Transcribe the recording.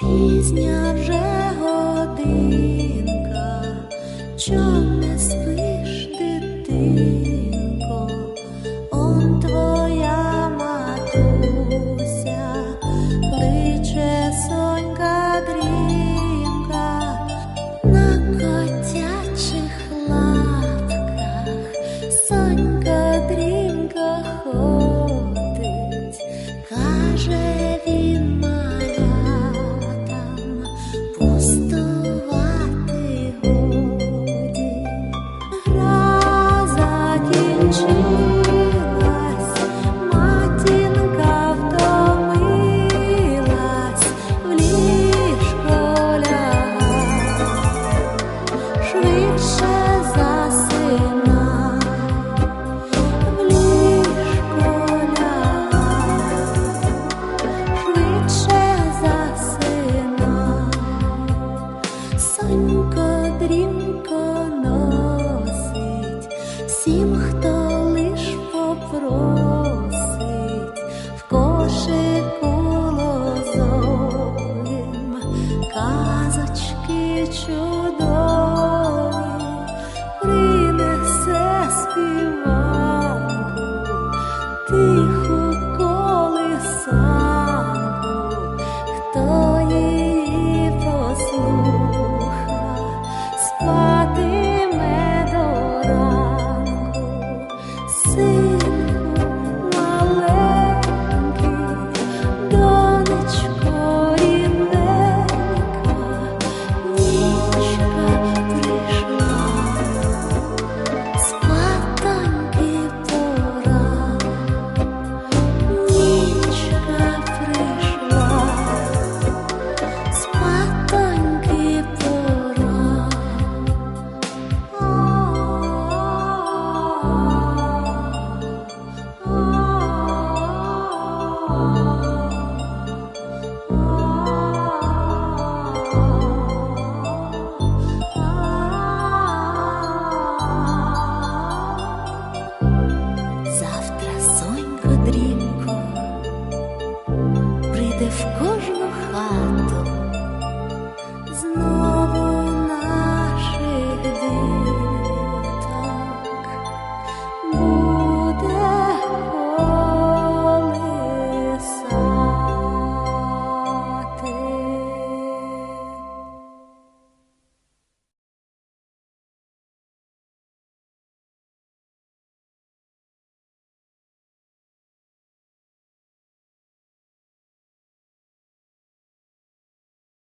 Пізня вже годинка, чом не спиш, дитинко, он твоя матуся, кличе сонька дрімка. На котячих лапках, сонька дрімка ходить, каже Сонька дрімко носить всім, хто лиш попросить в кошику лозовим казочки чудові принесе співанку.